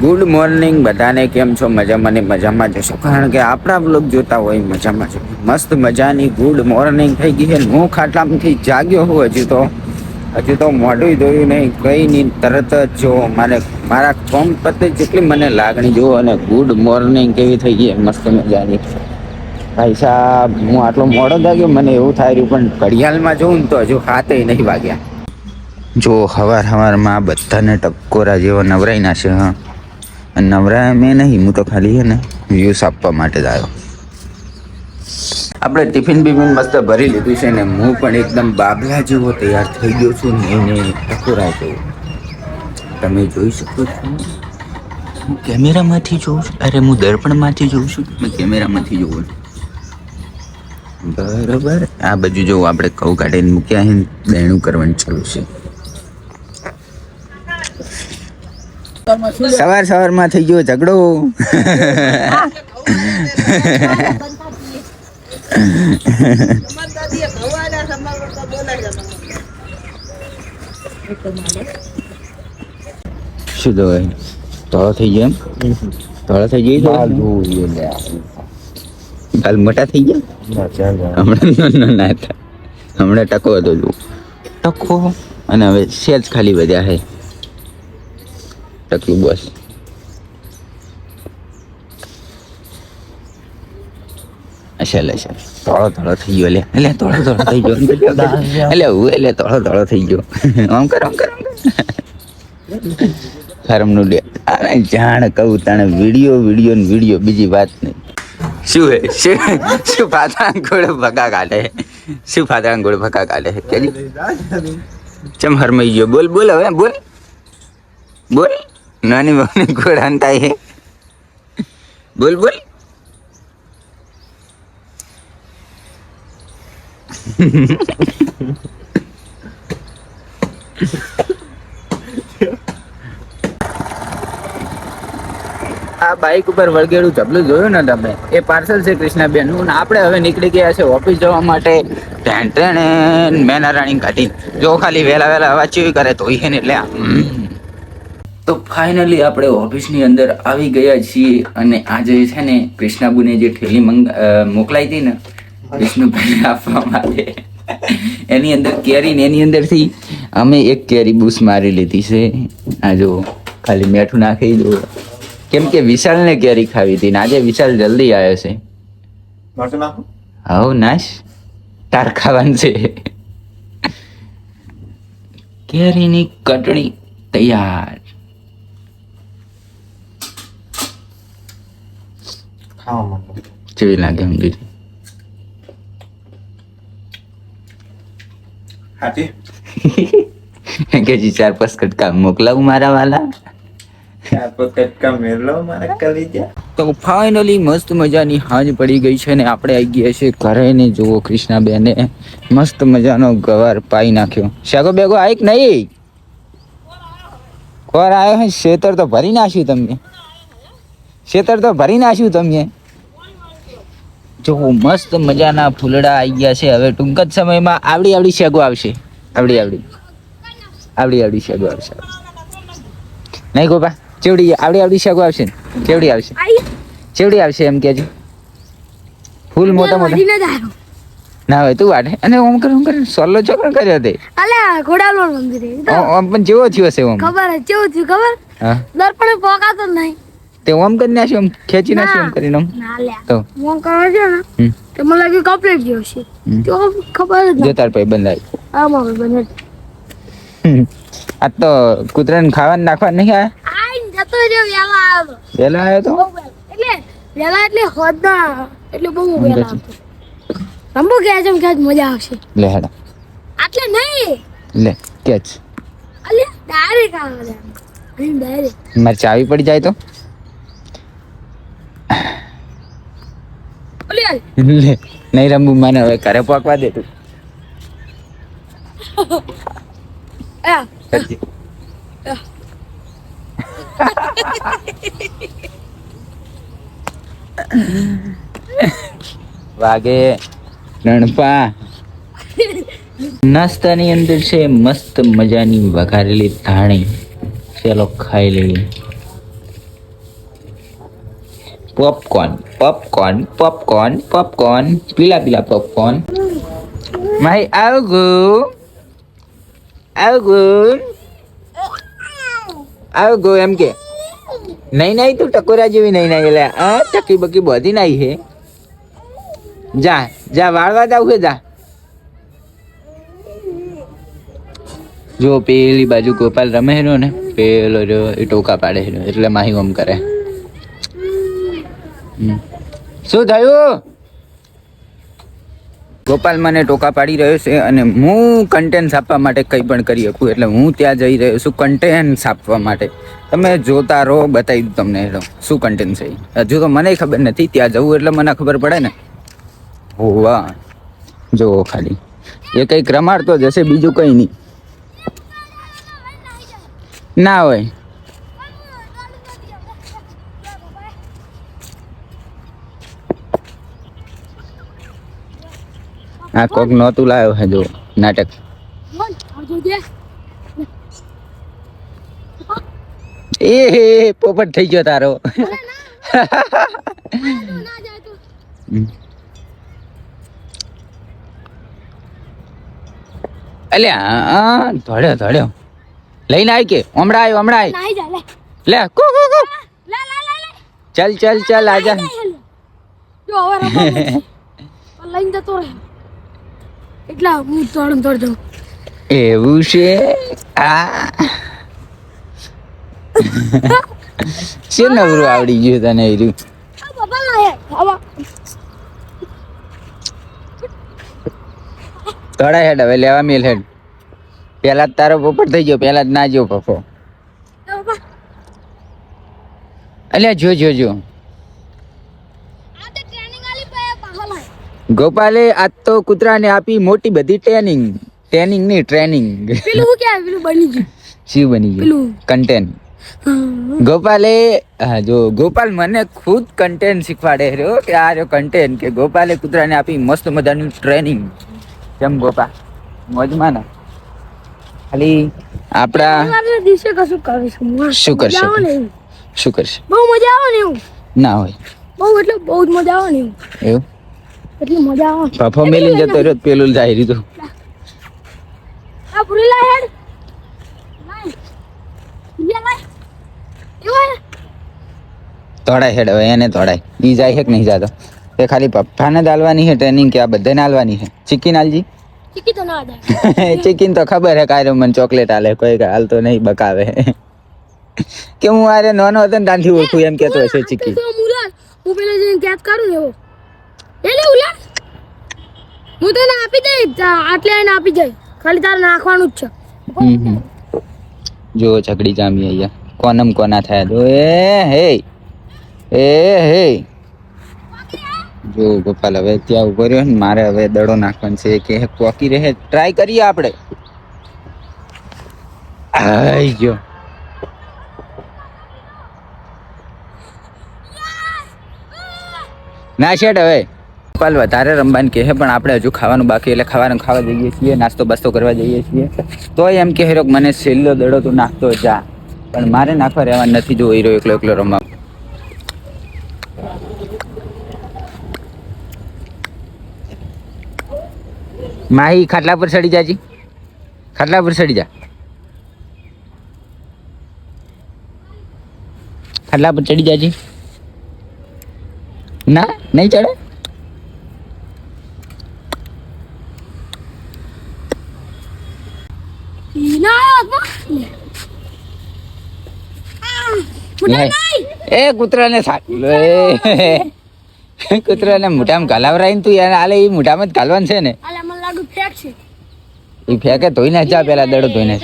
Good morning બધાને કેમ છો? મજામાં ને મજામાં જશો કારણ કે આપણા બ્લોગ જોતા હોય મજામાં છો મસ્ત મજાની ગુડ મોર્નિંગ થઈ ગઈ છે. હું ખાટલામાંથી જાગ્યો હું હજુ તો. હજુ તો મોઢું ધોયું નહીં. કંઈ નહીં, તરત જ જો મારે મારા કોમ પ્રત્યે જેટલી મને લાગણી જુઓ અને ગુડ મોર્નિંગ કેવી થઈ ગઈ, મસ્ત મજાની. ભાઈ સાહેબ હું આટલો મોડો જાગ્યો, મને એવું થાય રહ્યું, પણ ઘડિયાળમાં જોઉં ને તો હજુ હાથે નહીં વાગ્યા. જો હવાર હવારમાં બધાને ટકોરા જેવો નવરાઈ નાશે હા. અને નવરાય મેં નહીં, હું તો ખાલી છે ને વ્યૂઝ આપવા માટે જ આવ્યો. આપણે ટિફિન બિફિન મસ્ત ભરી લીધું છે ને, હું પણ એકદમ બાબલા જેવો તૈયાર થઈ ગયો છું ને, એને ટકોરા જેવો. તમે જોઈ શકો છો. હું કેમેરામાંથી જોઉં છું. અરે, હું દર્પણમાંથી જોઉં છું. મેં કેમેરામાંથી જોઉં છું. બરાબર. આ બાજુ જો આપણે કઉ કાઢીને મૂક્યા છે દેણું કરવાનું ચાલુ છે. સવાર સવારમાં થઈ ગયો ઝઘડો. શું તો ધોળો થઈ ગયો એમ? ધોળો થઈ ગયો કાલ મોટા થઈ ગયા? હમણાં ન- ન- ના હતા હમણાં ટકો હતો જો. ટકો? અને હવે સેજ ખાલી વધ્યા છે. બસ થઈ ગયો એટલે થોડો થોડો થઈ ગયો એટલે હું એટલે થોડો થોડો થઈ ગયો આમ કર આમ કર ફાર્મનું લે આને જાણ કહું તાણે વીડિયો વીડિયો ને વીડિયો બીજી વાત નહીં શું હે શું શું ફાતરા ગોળ ભગા કાઢે શું ફાતરા ગોળ ભગા કાઢે કેજી ચમ હરમાઈ ગયો બોલ બોલ હવે બોલ બોલ નાની બહુની ગોળ થાય બોલ બોલ. આ બાઇક ઉપર વળગેડું ઝબલું જોયું ને તમે? એ પાર્સલ છે કૃષ્ણાબેન. નું આપણે હવે નીકળી ગયા છે ઓફિસ જવા માટે. ટેન ટેન મેના રાણી કાઢી. જો ખાલી વહેલા વહેલા ચેવી કરે તો એને એટલે. તો ફાઇનલી આપણે ઓફિસની અંદર આવી ગયા છીએ અને આજે છે ને કૃષ્ણાબુને જે ઠેલી મોકલાઈ હતી ને વિષ્ણુભાઈ આપવા માટે. એની અંદર કેરી ને એની અંદરથી અમે એક કેરી બૂસ મારી લીધી છે. આ જો ખાલી મેઠું નાખી દો કેમ કે વિશાલને કેરી ખાવી હતી ને આજે વિશાલ જલ્દી આવ્યો છે. હવ નાશ. તાર ખાવાનું છે. કેરીની કટણી તૈયાર. કેવી લાગે કે જી ચાર પાંચ કટકા મોકલાવું મારા વાલા તો ફાઇનલી મસ્ત મજાની હાંજ પડી ગઈ છે ને આપણે આવી ગયા છે ઘરે ને જુઓ કૃષ્ણાબેને મસ્ત મજાનો ગવાર પાઈ નાખ્યો. શાગો બેગો આઈક નહીં. કોર આવ્યો હે શેતર તો ભરી નાખ્યું તમને. શેતર તો ભરી નાખ્યું તમે જો મસ્ત મજાના ફૂલડા આવી ગયા છે. હવે ટૂંક જ સમયમાં આવડી આવડી શેગો આવશે. આવડી આવડી. આવડી આવડી શેગો આવશે. નહીં ગોપા ચેવડી આવડી આવડી શેગો આવશે ને? કેવડી આવશે? ચેવડી આવશે એમ કેજો ફૂલ મોટા મોટા. ના હોય તું વાટે અને ઓમ કરે ઓમ કરે સોલો ચોકડ કર્યો તે? અલ્યા ઘોડાલો મંદિર ઓમ પણ જેવો થયો છે ઓમ. ખબર છે જેવો થયો ખબર? હા. દર્પણે પોકાતો નહીં. તે ઓમ કરી નાખ્યો ઓમ ખેંચી નાખ્યો ઓમ કરીને લ્યા. તો. ઓમ કરવા છે ને તો મને લાગ્યું કમ્પ્લીટ જેવું છે. તો ખબર જ જો નહીં તાર પછી બંધાય આમાં બને આ તો કૂતરાને ખાવા નાખવા નહીં આ આઈ જતો રહ્યો વેલા આવ્યો. વેલા આવ્યો તો? એટલે વેલા એટલે હોદના એટલે બહુ વેલા? આવતો. રંબુ કે છે કે મજા આવશે? લે હેડા. આટલે નહીં. લે કેચ. અલે ડાયરેક્ટ આવે ડાયરેક્ટ મારે ચાવી પડી જાય તો? લે નહીં રમવું મને હવે ઘરે પકવા દે તું. વાગે રણપા. નાસ્તાની અંદર છે મસ્ત મજાની વઘારેલી ધાણી. ચાલો ખાઈ લઈએ. પોપકોર્ન પોપકોર્ન પોપકોર્ન પોપકોર્ન પીલા પીલા પોપકોર્ન માહી આવગુ આવગુ આવગુ એમ કે. નહીં નહીં, તું ટકોરા જેવી નહીં નહીં, એટલે આ ટકી બકી બધી નાઈ હે. જા જા, વાળવા જાવ છે જા. જો, પેલી બાજુ ગોપાલ રમે હેરો ને, પેલો જો એ ટોકા પાડે હેરો એટલે માહી ઓમ કરે. શું થયું? ગોપાલ મને ટોકા પાડી રહ્યો છે અને હું કન્ટેન્ટ આપવા માટે કંઈ પણ કરી શકું, એટલે હું ત્યાં જઈ રહ્યો છું કન્ટેન્ટ આપવા માટે. તમે જોતા રહો, બતાવી દઉં તમને હેરો શું કન્ટેન્ટ છે હજુ તો મને ખબર નથી, ત્યાં જવું એટલે મને ખબર પડે ને. વાહ. જુઓ ખાલી. એ કંઈક રમાડતો જશે બીજું કંઈ નહીં. ના હોય. આ કોક નહોતું લાવ્યો હે જો નાટક. એ પોપટ થઈ ગયો તારો અલ્યા ધોડ્યો ધડ્યો લઈને આવી કે, હમણાં આવ્યો હમણાં આવ્યો લે. કુ કુ કુ. ચલ ચલ ચલ, આજા લઈને જતો રહે એટલા હું દોડ તોડ દઉં એવું છે? આ. શું નવરું આવડી ગયું તને એ તળા હેડ હવે લેવા મેલ હેડ. પેલા તારો પોપટ થઈ ગયો પેલા જ ના જો પપ્પો અલ્યા જો જો જો આ તો ટ્રેનિંગ આલી પે પાહલ હે ગોપાલે આજ તો કૂતરાને આપી મોટી બધી ટ્રેનિંગ ટ્રેનિંગ નહીં ટ્રેનિંગ પેલું ક્યાં પેલું બની ગયું. શું બની ગયું? પેલું. કન્ટેન્ટ ગોપાલે હા જો ગોપાલ મને ખુદ કન્ટેન્ટ શીખવાડે રહ્યો કે આ રહ્યો કન્ટેન્ટ કે ગોપાલે કૂતરાને આપી મસ્ત મજાનું ટ્રેનિંગ કેમ ગોપા મોજમાં ના. ખાલી આપણા દિવસે કશું કરીશું શું કરશે? શું કરશે? બહુ મજા આવે ને એવું? ના હોય. બહુ એટલે બહુ જ મજા આવે ને એવું. એવું? એટલી મજા આવે. પાપા મેલી જતો રહ્યો પેલું જાય રહ્યું આ ભૂલી લા હેડ. તોડાય હેડ હવે એને તોડાય. ઈ જાય કે નહીં જાતો એ ખાલી પપ્પાને જ આલવાની છે ટ્રેનિંગ કે આ બધાને આલવાની છે? ચિકન આલજી ચીકી તો ના હાલે. ચિકન તો ખબર હે કાયરો મને ચોકલેટ હાલે કોઈ હાલતો નહીં બકાવે. કે હું આરે નાનો હતો ને ત્યાંથી ઓળખું એમ કેતો હશે ચિકી. હું પેલા જઈને કેચ કાઢું એવો. લે ઉલાર હું તને આપી દઈશ આટલે એને આપી જાય ખાલી તારે નાખવાનું જ છે. જો ઝઘડી જામી અહીંયા. કોનમ કોના થયા? તો એ, હે. એ, હે. જો ગોપાલ, હવે ત્યાં ઊભો રહ્યો ને, મારે હવે દડો નાખવાનો છે. કે પોકી રહે ટ્રાય કરીએ આપણે. આઈ ગયો. ના, શેઠ, હવે. ગોપાલ વધારે રમવાનું કહે પણ આપણે હજુ ખાવાનું બાકી એટલે ખાવાનું ખાવા જઈએ છીએ, નાસ્તો બાસ્તો કરવા જઈએ છીએ. તો એમ કહે હેરો મને છેલ્લો દડો તું નાખતો જા. પણ મારે નાખવા રહેવા નથી, જો હીરો એકલો એકલો રમવા. માહી ખાટલા પર ચડી જાજી ખાટલા પર ચડી જા. ખાટલા પર ચડી જાજી ના, નહીં ચડે ઈ ના આવ્યો હાથમાં. લે. આ, મુન્ના નહીં. નહીં. એ કૂતરાને કૂતરાને મોઢામાં ઘાલાવરાઈને તું યાર. આલે એ મોઢામાં જ ઘાલવાનું છે ને. એ ફેંકે ધોઈ નાખ જા પેલા દડો ધોઈ નાખ